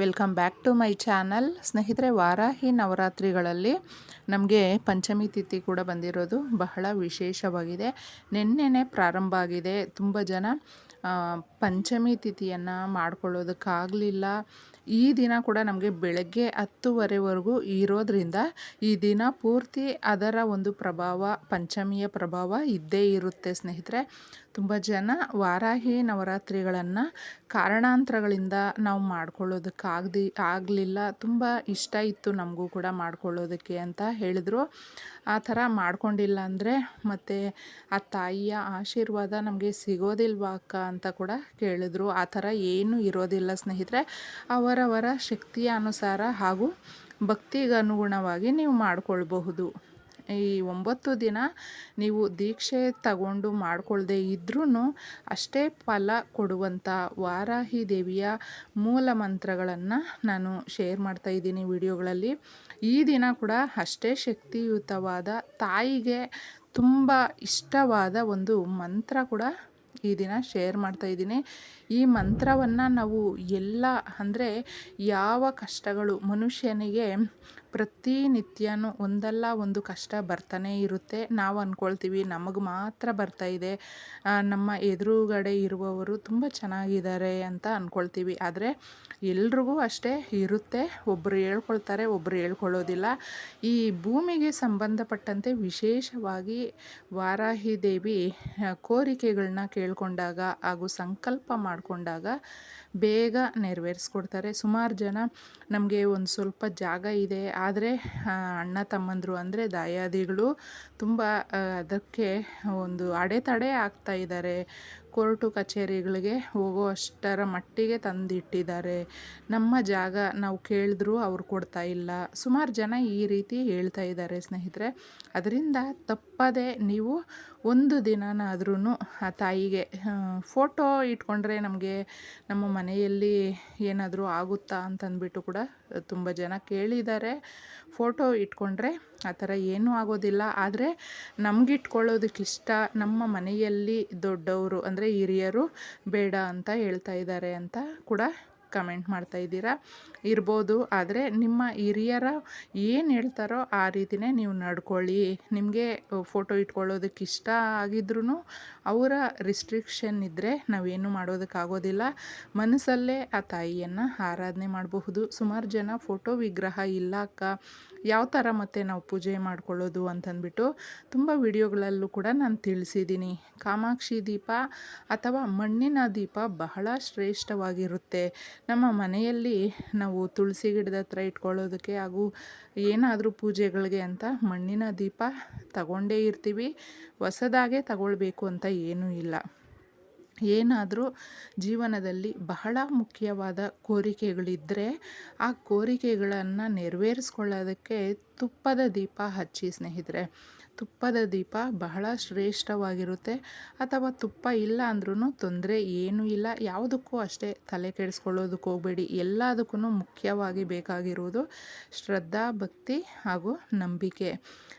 Welcome back to my channel. ಸ್ನೇಹಿತರೆ, ವಾರಾಹಿ ನವರಾತ್ರಿಗಳಲ್ಲಿ ನಮಗೆ ಪಂಚಮಿ ತಿಥಿ ಕೂಡ ಬಂದಿರೋದು ಬಹಳ ವಿಶೇಷವಾಗಿದೆ. ನಿನ್ನೆನೆ ಪ್ರಾರಂಭ ಆಗಿದೆ. ತುಂಬ ಜನ ಪಂಚಮಿ ತಿಥಿಯನ್ನು ಮಾಡ್ಕೊಳ್ಳೋದಕ್ಕಾಗಲಿಲ್ಲ. ಈ ದಿನ ಕೂಡ ನಮಗೆ ಬೆಳಗ್ಗೆ ಹತ್ತುವರೆವರೆಗೂ ಇರೋದ್ರಿಂದ ಈ ದಿನ ಪೂರ್ತಿ ಅದರ ಒಂದು ಪ್ರಭಾವ, ಪಂಚಮಿಯ ಪ್ರಭಾವ ಇದ್ದೇ ಇರುತ್ತೆ ಸ್ನೇಹಿತರೆ. ತುಂಬ ಜನ ವಾರಾಹಿ ನವರಾತ್ರಿಗಳನ್ನು ಕಾರಣಾಂತರಗಳಿಂದ ನಾವು ಮಾಡ್ಕೊಳ್ಳೋದಕ್ಕಾಗದಿ, ಆಗಲಿಲ್ಲ. ತುಂಬ ಇಷ್ಟ ಇತ್ತು ನಮಗೂ ಕೂಡ ಮಾಡ್ಕೊಳ್ಳೋದಕ್ಕೆ ಅಂತ ಹೇಳಿದ್ರು. ಆ ಥರ ಮಾಡ್ಕೊಂಡಿಲ್ಲ ಅಂದರೆ ಮತ್ತು ಆ ತಾಯಿಯ ಆಶೀರ್ವಾದ ನಮಗೆ ಸಿಗೋದಿಲ್ವಾ ಅಕ್ಕ ಅಂತ ಕೂಡ ಕೇಳಿದ್ರು. ಆ ಥರ ಏನೂ ಇರೋದಿಲ್ಲ ಸ್ನೇಹಿತರೆ. ಅವರವರ ಶಕ್ತಿಯ ಅನುಸಾರ ಹಾಗೂ ಭಕ್ತಿಗೆ ಅನುಗುಣವಾಗಿ ನೀವು ಮಾಡಿಕೊಳ್ಬಹುದು. ಈ ಒಂಬತ್ತು ದಿನ ನೀವು ದೀಕ್ಷೆ ತಗೊಂಡು ಮಾಡಿಕೊಳ್ಳದೆ ಇದ್ರೂ ಅಷ್ಟೇ ಫಲ ಕೊಡುವಂಥ ವಾರಾಹಿ ದೇವಿಯ ಮೂಲ ಮಂತ್ರಗಳನ್ನು ನಾನು ಶೇರ್ ಮಾಡ್ತಾ ಇದ್ದೀನಿ ವಿಡಿಯೋಗಳಲ್ಲಿ. ಈ ದಿನ ಕೂಡ ಅಷ್ಟೇ ಶಕ್ತಿಯುತವಾದ ತಾಯಿಗೆ ತುಂಬ ಇಷ್ಟವಾದ ಒಂದು ಮಂತ್ರ ಕೂಡ ಈ ದಿನ ಶೇರ್ ಮಾಡ್ತಾ ಇದ್ದೀನಿ. ಈ ಮಂತ್ರವನ್ನು ನಾವು ಎಲ್ಲ ಅಂದರೆ ಯಾವ ಕಷ್ಟಗಳು ಮನುಷ್ಯನಿಗೆ ಪ್ರತಿನಿತ್ಯನೂ ಒಂದಲ್ಲ ಒಂದು ಕಷ್ಟ ಬರ್ತಾನೆ ಇರುತ್ತೆ. ನಾವು ಅಂದ್ಕೊಳ್ತೀವಿ ನಮಗೆ ಮಾತ್ರ ಬರ್ತಾ ಇದೆ. ನಮ್ಮ ಎದುರುಗಡೆ ಇರುವವರು ತುಂಬ ಚೆನ್ನಾಗಿದ್ದಾರೆ ಅಂತ ಅಂದ್ಕೊಳ್ತೀವಿ ಆದರೆ ಎಲ್ರಿಗೂ ಅಷ್ಟೇ ಇರುತ್ತೆ. ಒಬ್ಬರು ಹೇಳ್ಕೊಳ್ತಾರೆ ಒಬ್ಬರು ಹೇಳ್ಕೊಳ್ಳೋದಿಲ್ಲ. ಈ ಭೂಮಿಗೆ ಸಂಬಂಧಪಟ್ಟಂತೆ ವಿಶೇಷವಾಗಿ ವಾರಾಹಿ ದೇವಿ ಕೋರಿಕೆಗಳನ್ನ ಕೇಳಿಕೊಂಡಾಗ ಹಾಗೂ ಸಂಕಲ್ಪ ಮಾಡಿಕೊಂಡಾಗ ಬೇಗ ನೆರವೇರಿಸ್ಕೊಡ್ತಾರೆ. ಸುಮಾರು ಜನ ನಮಗೆ ಒಂದು ಸ್ವಲ್ಪ ಜಾಗ ಇದೆ. ಆದರೆ ಅಣ್ಣ ತಮ್ಮಂದರು ಅಂದರೆ ದಾಯಾದಿಗಳು ತುಂಬ ಅದಕ್ಕೆ ಒಂದು ಅಡೆತಡೆ ಆಗ್ತಾ ಇದ್ದಾರೆ. ಕೋರ್ಟು ಕಚೇರಿಗಳಿಗೆ ಹೋಗುವಷ್ಟರ ಮಟ್ಟಿಗೆ ತಂದಿಟ್ಟಿದ್ದಾರೆ. ನಮ್ಮ ಜಾಗ ನಾವು ಕೇಳಿದ್ರೂ ಅವ್ರು ಕೊಡ್ತಾ ಇಲ್ಲ. ಸುಮಾರು ಜನ ಈ ರೀತಿ ಹೇಳ್ತಾ ಇದ್ದಾರೆ ಸ್ನೇಹಿತರೆ. ಅದರಿಂದ ತಪ್ಪದೆ ನೀವು ಒಂದು ದಿನನಾದ್ರೂ ಆ ತಾಯಿಗೆ ಫೋಟೋ ಇಟ್ಕೊಂಡ್ರೆ ನಮಗೆ ನಮ್ಮ ಮನೆಯಲ್ಲಿ ಏನಾದರೂ ಆಗುತ್ತಾ ಅಂತಂದ್ಬಿಟ್ಟು ಕೂಡ ತುಂಬ ಜನ ಕೇಳಿದ್ದಾರೆ. ಫೋಟೋ ಇಟ್ಕೊಂಡ್ರೆ ಆ ಥರ ಏನೂ ಆಗೋದಿಲ್ಲ. ಆದರೆ ನಮಗಿಟ್ಕೊಳ್ಳೋದಕ್ಕಿಷ್ಟ ನಮ್ಮ ಮನೆಯಲ್ಲಿ ದೊಡ್ಡವರು, ಅಂದರೆ ಹಿರಿಯರು ಬೇಡ ಅಂತ ಹೇಳ್ತಾ ಇದ್ದಾರೆ ಅಂತ ಕೂಡ ಕಮೆಂಟ್ ಮಾಡ್ತಾ ಇದ್ದೀರಾ. ಇರ್ಬೋದು, ಆದರೆ ನಿಮ್ಮ ಹಿರಿಯರ ಏನು ಹೇಳ್ತಾರೋ ಆ ರೀತಿನೇ ನೀವು ನಡ್ಕೊಳ್ಳಿ. ನಿಮಗೆ ಫೋಟೋ ಇಟ್ಕೊಳ್ಳೋದಕ್ಕೆ ಇಷ್ಟ ಆಗಿದ್ರೂ ಅವರ ರಿಸ್ಟ್ರಿಕ್ಷನ್ ಇದ್ದರೆ ನಾವೇನು ಮಾಡೋದಕ್ಕಾಗೋದಿಲ್ಲ. ಮನಸ್ಸಲ್ಲೇ ಆ ತಾಯಿಯನ್ನು ಆರಾಧನೆ ಮಾಡಬಹುದು. ಸುಮಾರು ಜನ ಫೋಟೋ ವಿಗ್ರಹ ಇಲ್ಲ ಅಕ್ಕ. ಯಾವ ಥರ ಮತ್ತೆ ನಾವು ಪೂಜೆ ಮಾಡ್ಕೊಳ್ಳೋದು ಅಂತಂದ್ಬಿಟ್ಟು ತುಂಬ ವಿಡಿಯೋಗಳಲ್ಲೂ ಕೂಡ ನಾನು ತಿಳಿಸಿದ್ದೀನಿ. ಕಾಮಾಕ್ಷಿ ದೀಪ ಅಥವಾ ಮಣ್ಣಿನ ದೀಪ ಬಹಳ ಶ್ರೇಷ್ಠವಾಗಿರುತ್ತೆ. ನಮ್ಮ ಮನೆಯಲ್ಲಿ ನಾವು ತುಳಸಿ ಗಿಡದ ಹತ್ರ ಇಟ್ಕೊಳ್ಳೋದಕ್ಕೆ ಹಾಗೂ ಏನಾದರೂ ಪೂಜೆಗಳಿಗೆ ಅಂತ ಮಣ್ಣಿನ ದೀಪ ತಗೊಂಡೇ ಇರ್ತೀವಿ. ಹೊಸದಾಗೆ ತಗೊಳ್ಬೇಕು ಅಂತ ಏನೂ ಇಲ್ಲ. ಏನಾದರೂ ಜೀವನದಲ್ಲಿ ಬಹಳ ಮುಖ್ಯವಾದ ಕೋರಿಕೆಗಳಿದ್ದರೆ ಆ ಕೋರಿಕೆಗಳನ್ನು ನೆರವೇರಿಸ್ಕೊಳ್ಳೋದಕ್ಕೆ ತುಪ್ಪದ ದೀಪ ಹಚ್ಚಿ ಸ್ನೇಹಿತರೆ. ತುಪ್ಪದ ದೀಪ ಬಹಳ ಶ್ರೇಷ್ಠವಾಗಿರುತ್ತೆ. ಅಥವಾ ತುಪ್ಪ ಇಲ್ಲ ಅಂದ್ರೂ ತೊಂದರೆ ಏನೂ ಇಲ್ಲ. ಯಾವುದಕ್ಕೂ ಅಷ್ಟೇ ತಲೆ ಕೆಡಿಸ್ಕೊಳ್ಳೋದಕ್ಕೆ ಹೋಗಬೇಡಿ. ಎಲ್ಲದಕ್ಕೂ ಮುಖ್ಯವಾಗಿ ಬೇಕಾಗಿರುವುದು ಶ್ರದ್ಧಾ, ಭಕ್ತಿ ಹಾಗೂ ನಂಬಿಕೆ.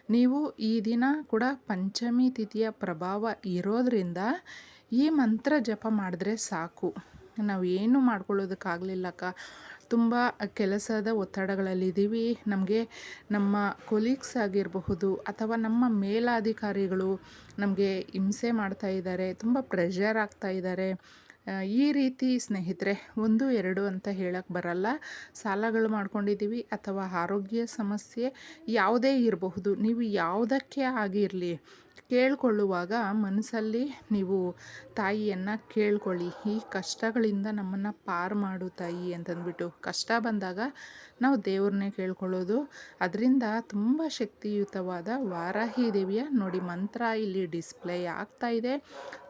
ನೀವು ಈ ದಿನ ಕೂಡ ಪಂಚಮಿ ತಿಥಿಯ ಪ್ರಭಾವ ಇರೋದ್ರಿಂದ ಈ ಮಂತ್ರ ಜಪ ಮಾಡಿದ್ರೆ ಸಾಕು. ನಾವು ಏನು ಮಾಡ್ಕೊಳ್ಳೋದಕ್ಕಾಗಲಿಲ್ಲಕ್ಕ. ತುಂಬ ಕೆಲಸದ ಒತ್ತಡಗಳಲ್ಲಿದ್ದೀವಿ. ನಮಗೆ ನಮ್ಮ ಕೊಲೀಗ್ಸ್ ಆಗಿರಬಹುದು ಅಥವಾ ನಮ್ಮ ಮೇಲಾಧಿಕಾರಿಗಳು ನಮಗೆ ಹಿಂಸೆ ಮಾಡ್ತಾ ಇದ್ದಾರೆ, ತುಂಬ ಪ್ರೆಷರ್ ಆಗ್ತಾ ಇದ್ದಾರೆ. ಈ ರೀತಿ ಸ್ನೇಹಿತರೆ, ಒಂದು, ಎರಡು ಅಂತ ಹೇಳಕ್ಕೆ ಬರಲ್ಲ. ಸಾಲಗಳು ಮಾಡ್ಕೊಂಡಿದ್ದೀವಿ ಅಥವಾ ಆರೋಗ್ಯ ಸಮಸ್ಯೆ ಯಾವುದೇ ಇರಬಹುದು. ನೀವು ಯಾವುದಕ್ಕೆ ಆಗಿರಲಿ, ಕೇಳಿಕೊಳ್ಳುವಾಗ ಮನಸ್ಸಲ್ಲಿ ನೀವು, ತಾಯಿಯನ್ನು ಕೇಳ್ಕೊಳ್ಳಿ. ಈ ಕಷ್ಟಗಳಿಂದ ನಮ್ಮನ್ನು ಪಾರು ಮಾಡು ತಾಯಿ ಅಂತಂದ್ಬಿಟ್ಟು ಕಷ್ಟ ಬಂದಾಗ ನಾವು ದೇವ್ರನ್ನೇ ಕೇಳ್ಕೊಳ್ಳೋದು. ಅದರಿಂದ ತುಂಬ ಶಕ್ತಿಯುತವಾದ ವಾರಾಹಿ ದೇವಿಯ ನೋಡಿ ಮಂತ್ರ ಇಲ್ಲಿ ಡಿಸ್ಪ್ಲೇ ಆಗ್ತಾ ಇದೆ.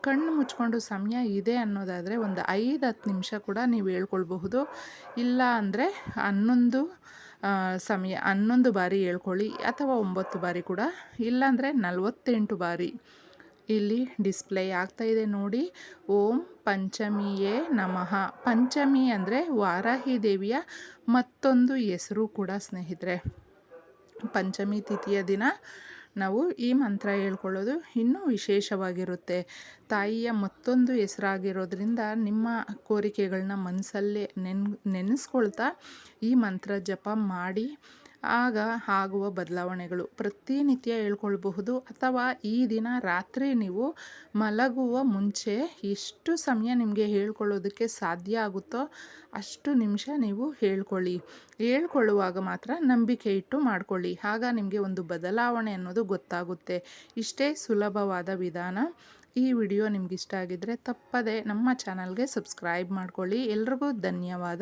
ಕಣ್ಣು ಮುಚ್ಕೊಂಡು ಸಮಯ ಇದೆ ಅನ್ನೋದಾದರೆ ಒಂದು ಐದು, ಹತ್ತು ನಿಮಿಷ ಕೂಡ ನೀವು ಹೇಳ್ಕೊಳ್ಬಹುದು. ಇಲ್ಲ ಅಂದರೆ ಹನ್ನೊಂದು ಸಮಯ, ಹನ್ನೊಂದು ಬಾರಿ ಹೇಳ್ಕೊಳ್ಳಿ ಅಥವಾ ಒಂಬತ್ತು ಬಾರಿ ಕೂಡ. ಇಲ್ಲಾಂದರೆ ನಲವತ್ತೆಂಟು ಬಾರಿ ಇಲ್ಲಿ ಡಿಸ್ಪ್ಲೇ ಇದೆ ನೋಡಿ. ಓಂ ಪಂಚಮಿಯೇ ನಮಃ. ಪಂಚಮಿ ಅಂದರೆ ವಾರಾಹಿ ದೇವಿಯ ಮತ್ತೊಂದು ಹೆಸರು ಕೂಡ ಸ್ನೇಹಿತರೆ. ಪಂಚಮಿ ತಿಥಿಯ ದಿನ ನಾವು ಈ ಮಂತ್ರ ಹೇಳ್ಕೊಳ್ಳೋದು ಇನ್ನೂ ವಿಶೇಷವಾಗಿರುತ್ತೆ. ತಾಯಿಯ ಮತ್ತೊಂದು ಹೆಸರಾಗಿರೋದ್ರಿಂದ ನಿಮ್ಮ ಕೋರಿಕೆಗಳನ್ನ ಮನಸ್ಸಲ್ಲೇ ನೆನ್, ನೆನೆಸ್ಕೊಳ್ತಾ ಈ ಮಂತ್ರ ಜಪ ಮಾಡಿ ಆಗ ಆಗುವ ಬದಲಾವಣೆಗಳು. ಪ್ರತಿನಿತ್ಯ ಹೇಳ್ಕೊಳ್ಬಹುದು. ಅಥವಾ ಈ ದಿನ ರಾತ್ರಿ ನೀವು ಮಲಗುವ ಮುಂಚೆ ಎಷ್ಟು ಸಮಯ ನಿಮಗೆ ಹೇಳ್ಕೊಳ್ಳೋದಕ್ಕೆ ಸಾಧ್ಯ ಆಗುತ್ತೋ ಅಷ್ಟು ನಿಮಿಷ ನೀವು ಹೇಳ್ಕೊಳ್ಳಿ. ಹೇಳ್ಕೊಳ್ಳುವಾಗ ಮಾತ್ರ ನಂಬಿಕೆ ಇಟ್ಟು ಮಾಡ್ಕೊಳ್ಳಿ. ಆಗ ನಿಮಗೆ ಒಂದು ಬದಲಾವಣೆ ಅನ್ನೋದು ಗೊತ್ತಾಗುತ್ತೆ. ಇಷ್ಟೇ ಸುಲಭವಾದ ವಿಧಾನ. ಈ ವಿಡಿಯೋ ನಿಮ್ಗೆ ಇಷ್ಟ ಆಗಿದ್ದರೆ ತಪ್ಪದೆ ನಮ್ಮ ಚಾನಲ್ಗೆ ಸಬ್ಸ್ಕ್ರೈಬ್ ಮಾಡ್ಕೊಳ್ಳಿ. ಎಲ್ರಿಗೂ ಧನ್ಯವಾದ.